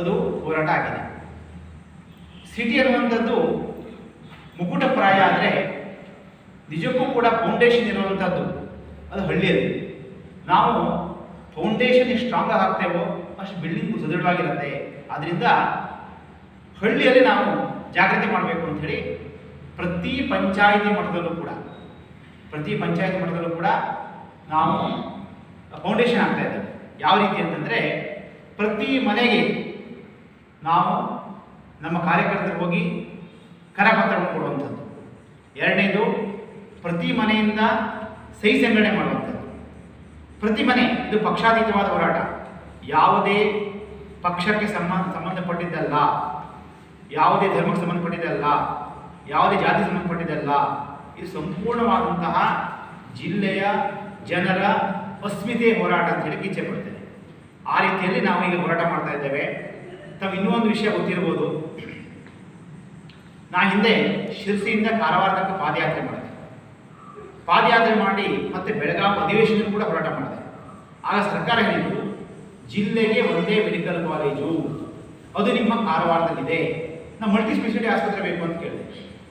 ಅದು ಹೋರಾಟ ಆಗಿದೆ. ಸಿಟಿ ಅನ್ನುವಂಥದ್ದು ಮುಕುಟಪ್ರಾಯ ಆದರೆ ನಿಜಕ್ಕೂ ಕೂಡ ಫೌಂಡೇಶನ್ ಇರುವಂಥದ್ದು ಅದು ಹಳ್ಳಿಯಲ್ಲಿ. ನಾವು ಫೌಂಡೇಶನ್ ಎಷ್ಟು ಸ್ಟ್ರಾಂಗ್ ಆಗ್ತೇವೋ ಅಷ್ಟು ಬಿಲ್ಡಿಂಗ್ ಸುದೃಢವಾಗಿರುತ್ತೆ. ಆದ್ದರಿಂದ ಹಳ್ಳಿಯಲ್ಲಿ ನಾವು ಜಾಗೃತಿ ಮಾಡಬೇಕು ಅಂಥೇಳಿ ಪ್ರತಿ ಪಂಚಾಯಿತಿ ಮಟ್ಟದಲ್ಲೂ ಕೂಡ, ಪ್ರತಿ ಪಂಚಾಯಿತಿ ಮಟ್ಟದಲ್ಲೂ ಕೂಡ ನಾವು ಫೌಂಡೇಶನ್ ಆಗ್ತಾ ಇದ್ದೇವೆ. ಯಾವ ರೀತಿ ಅಂತಂದರೆ ಪ್ರತಿ ಮನೆಗೆ ನಾವು ನಮ್ಮ ಕಾರ್ಯಕರ್ತರು ಹೋಗಿ ಕರಪತ್ರವನ್ನು ಕೊಡುವಂಥದ್ದು. ಎರಡನೇದು ಪ್ರತಿ ಮನೆಯಿಂದ ಸಹಿ ಸಂಗ್ರಹಣೆ ಮಾಡುವಂಥದ್ದು. ಪ್ರತಿ ಮನೆ, ಇದು ಪಕ್ಷಾತೀತವಾದ ಹೋರಾಟ. ಯಾವುದೇ ಪಕ್ಷಕ್ಕೆ ಸಂಬಂಧ ಸಂಬಂಧಪಟ್ಟಿದ್ದಲ್ಲ, ಯಾವುದೇ ಧರ್ಮಕ್ಕೆ ಸಂಬಂಧಪಟ್ಟಿದ್ದಲ್ಲ, ಯಾವುದೇ ಜಾತಿ ಸಂಬಂಧಪಟ್ಟಿದ್ದಲ್ಲ, ಇದು ಸಂಪೂರ್ಣವಾದಂತಹ ಜಿಲ್ಲೆಯ ಜನರ ಅಸ್ಮಿತೆ ಹೋರಾಟ ಅಂತ ಹೇಳಿ ಇಚ್ಛೆ ಪಡ್ತೇನೆ ಆ ರೀತಿಯಲ್ಲಿ ನಾವು ಈಗ ಹೋರಾಟ ಮಾಡ್ತಾ ಇದ್ದೇವೆ. ತಾವು ಇನ್ನೂ ಒಂದು ವಿಷಯ ಗೊತ್ತಿರ್ಬೋದು. ನಾ ಹಿಂದೆ ಶಿರಸಿಯಿಂದ ಕಾರವಾರ ತನಕ ಪಾದಯಾತ್ರೆ ಮಾಡಿದೆ. ಪಾದಯಾತ್ರೆ ಮಾಡಿ ಮತ್ತೆ ಬೆಳಗಾವಿ ಅಧಿವೇಶನ ಕೂಡ ಹೋರಾಟ ಮಾಡಿದೆ. ಆಗ ಸರ್ಕಾರ ಹೇಳಿದ್ರು ಜಿಲ್ಲೆಗೆ ಒಂದೇ ಮೆಡಿಕಲ್ ಕಾಲೇಜು. ಅದು ನಿಮ್ಮ ಕಾರವಾರದಲ್ಲಿದೆ. ನಾವು ಮಲ್ಟಿ ಸ್ಪೆಷಾಲಿಟಿ ಆಸ್ಪತ್ರೆ ಬೇಕು ಅಂತ ಕೇಳಿದೆ.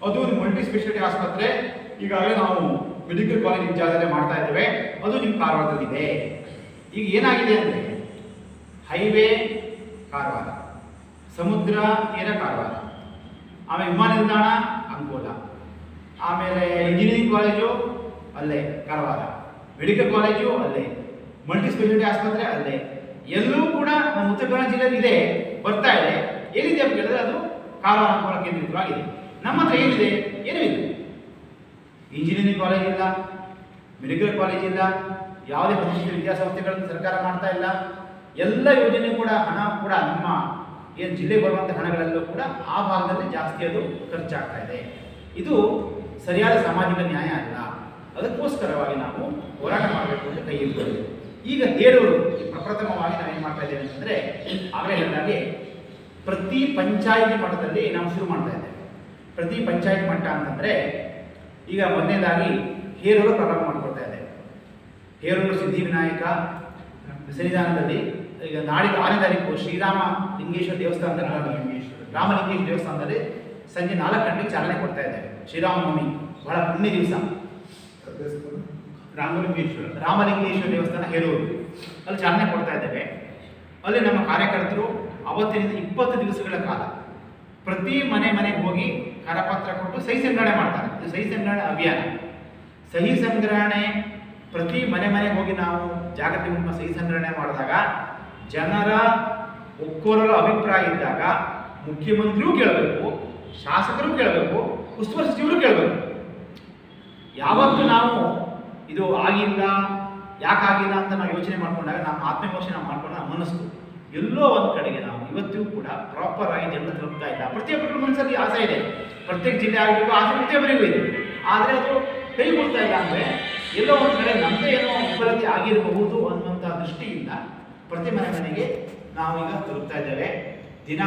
ಅದು ಮಲ್ಟಿ ಸ್ಪೆಷಾಲಿಟಿ ಆಸ್ಪತ್ರೆ, ಈಗಾಗಲೇ ನಾವು ಮೆಡಿಕಲ್ ಕಾಲೇಜ್ ಇನ್ಚಾರ್ಜಲ್ಲೇ ಮಾಡ್ತಾ ಇದ್ದೇವೆ. ಅದು ನಿಮ್ಮ ಕಾರವಾರದಲ್ಲಿದೆ. ಈಗ ಏನಾಗಿದೆ ಅಂದರೆ, ಹೈವೇ ಕಾರವಾರ. ಸಮುದ್ರ ತೀರ ಕಾರವಾರ. ಆಮೇಲೆ ವಿಮಾನ ನಿಲ್ದಾಣ, ಅಂಕೋಲ. ಆಮೇಲೆ ಇಂಜಿನಿಯರಿಂಗ್ ಕಾಲೇಜು ಅಲ್ಲೇ, ಕಾರವಾರ. ಮೆಡಿಕಲ್ ಕಾಲೇಜು ಅಲ್ಲೇ. ಮಲ್ಟಿ ಸ್ಪೆಷಾಲಿಟಿ ಆಸ್ಪತ್ರೆ ಅಲ್ಲೇ. ಎಲ್ಲೂ ಕೂಡ ನಮ್ಮ ಉತ್ತರ ಕನ್ನಡ ಜಿಲ್ಲೆಯಲ್ಲಿ ಇದೆ, ಬರ್ತಾ ಇದೆ. ಏನಿದೆ ಅಂತ ಕೇಳಿದ್ರೆ ಅದು ಕಾರವಾರ ಅಂಕೋಲ ಕೇಂದ್ರಿತವಾಗಿದೆ ನಮ್ಮ ಹತ್ರ ಏನಿದೆ? ಏನೂ ಇಲ್ಲ. ಇಂಜಿನಿಯರಿಂಗ್ ಕಾಲೇಜ್ ಇಲ್ಲ ಮೆಡಿಕಲ್ ಕಾಲೇಜ್ ಇಲ್ಲ, ಯಾವುದೇ ಪ್ರತಿಷ್ಠಿತ ವಿದ್ಯಾಸಂಸ್ಥೆಗಳನ್ನು ಸರ್ಕಾರ ಮಾಡ್ತಾ ಇಲ್ಲ. ಎಲ್ಲ ಯೋಜನೆ ಕೂಡ, ಹಣ ಕೂಡ ನಮ್ಮ ಏನು ಜಿಲ್ಲೆಗೆ ಬರುವಂಥ ಹಣಗಳಲ್ಲೂ ಕೂಡ ಆ ಭಾಗದಲ್ಲಿ ಜಾಸ್ತಿ ಅದು ಖರ್ಚಾಗ್ತಾ ಇದೆ. ಇದು ಸರಿಯಾದ ಸಾಮಾಜಿಕ ನ್ಯಾಯ ಅಲ್ಲ. ಅದಕ್ಕೋಸ್ಕರವಾಗಿ ನಾವು ಹೋರಾಟ ಮಾಡಬೇಕು ಅಂತ ಕೈ ಹಿಡಿದು ಈಗ ಹೇಳೋರು ಪ್ರಪ್ರಥಮವಾಗಿ ನಾವೇನು ಮಾಡ್ತಾ ಇದ್ದೇವೆ ಅಂತಂದರೆ, ಆಗಲೇ ಹೇಳಿದಾಗೆ ಪ್ರತಿ ಪಂಚಾಯಿತಿ ಮಟ್ಟದಲ್ಲಿ ನಾವು ಶುರು ಮಾಡ್ತಾ ಇದ್ದೇವೆ. ಪ್ರತಿ ಪಂಚಾಯತ್ ಮಟ್ಟ ಅಂತಂದರೆ, ಈಗ ಮೊದಲನೇದಾಗಿ ಹೇರೂರು ಪ್ರಾರಂಭ ಮಾಡಿಕೊಡ್ತಾ ಇದೆ ಹೇರೂರು ಸಿದ್ಧಿವಿನಾಯಕ ಸನ್ನಿಧಾನದಲ್ಲಿ ಈಗ ನಾಡಿದ್ದು ಆರನೇ ತಾರೀಕು ಶ್ರೀರಾಮ ಲಿಂಗೇಶ್ವರ ದೇವಸ್ಥಾನದಲ್ಲಿ ರಾಮಲಿಂಗೇಶ್ವರ ದೇವಸ್ಥಾನದಲ್ಲಿ ಸಂಜೆ ನಾಲ್ಕು ಗಂಟೆಗೆ ಚಾಲನೆ ಕೊಡ್ತಾ ಇದ್ದೇವೆ ಶ್ರೀರಾಮನವಮಿ. ಬಹಳ ಪುಣ್ಯ ದಿವಸ. ರಾಮಲಿಂಗೇಶ್ವರ. ರಾಮಲಿಂಗೇಶ್ವರ ದೇವಸ್ಥಾನ ಹೇರೂರು. ಅಲ್ಲಿ ಚಾಲನೆ ಕೊಡ್ತಾ ಇದ್ದೇವೆ. ಅಲ್ಲಿ ನಮ್ಮ ಕಾರ್ಯಕರ್ತರು ಅವತ್ತಿನಿಂದ ಇಪ್ಪತ್ತು ದಿವಸಗಳ ಕಾಲ ಪ್ರತಿ ಮನೆ ಮನೆಗೆ ಹೋಗಿ ಕರಪತ್ರ ಕೊಟ್ಟು ಸಹಿ ಸಂಗ್ರಹಣೆ ಮಾಡ್ತಾರೆ. ಇದು ಸಹಿ ಸಂಗ್ರಹಣೆ ಅಭಿಯಾನ. ಸಹಿ ಸಂಗ್ರಹಣೆ ಪ್ರತಿ ಮನೆ ಮನೆಗೆ ಹೋಗಿ ನಾವು ಜಾಗೃತಿ ಸಹಿ ಸಂಗ್ರಹಣೆ ಮಾಡಿದಾಗ ಜನರ ಒಕ್ಕೋರರ ಅಭಿಪ್ರಾಯ ಇದ್ದಾಗ ಮುಖ್ಯಮಂತ್ರಿಯೂ ಕೇಳಬೇಕು, ಶಾಸಕರು ಕೇಳಬೇಕು, ಉಸ್ತುವಾರಿ ಸಚಿವರು ಕೇಳಬೇಕು. ಯಾವತ್ತು ನಾವು ಇದು ಆಗಿಲ್ಲ ಯಾಕಾಗಿಲ್ಲ ಅಂತ ನಾವು ಯೋಚನೆ ಮಾಡಿಕೊಂಡಾಗ ನಮ್ಮ ನಾವು ಮಾಡ್ಕೊಂಡು ನಮ್ಮ ಮನಸ್ಸು ಎಲ್ಲೋ ಒಂದು ಕಡೆಗೆ ನಾವು ಇವತ್ತಿಗೂ ಕೂಡ ಪ್ರಾಪರ್ ಆಗಿ ಜನರು ತಲುಪ್ತಾ ಇಲ್ಲ. ಪ್ರತಿಯೊಬ್ಬರ ಮನಸ್ಸಲ್ಲಿ ಆಸೆ ಇದೆ. ಪ್ರತ್ಯೇಕ ಜಿಲ್ಲೆ ಆಗಬೇಕು ಆಸೆ ಪ್ರತಿಯೊಬ್ಬರಿಗೂ ಇದೆ. ಆದರೆ ಅದು ಕೈ ಕೊಡ್ತಾ ಇಲ್ಲ ಅಂದರೆ ಎಲ್ಲೋ ಒಂದು ಕಡೆ ನಮ್ಮದೇ ಏನೋ ವಿಫಲತೆ ಆಗಿರಬಹುದು ಅನ್ನುವಂಥ ದೃಷ್ಟಿಯಿಂದ ಪ್ರತಿ ಮನೆ ಮನೆಗೆ ನಾವು ಈಗ ತಲುಪ್ತಾ ಇದ್ದೇವೆ. ದಿನ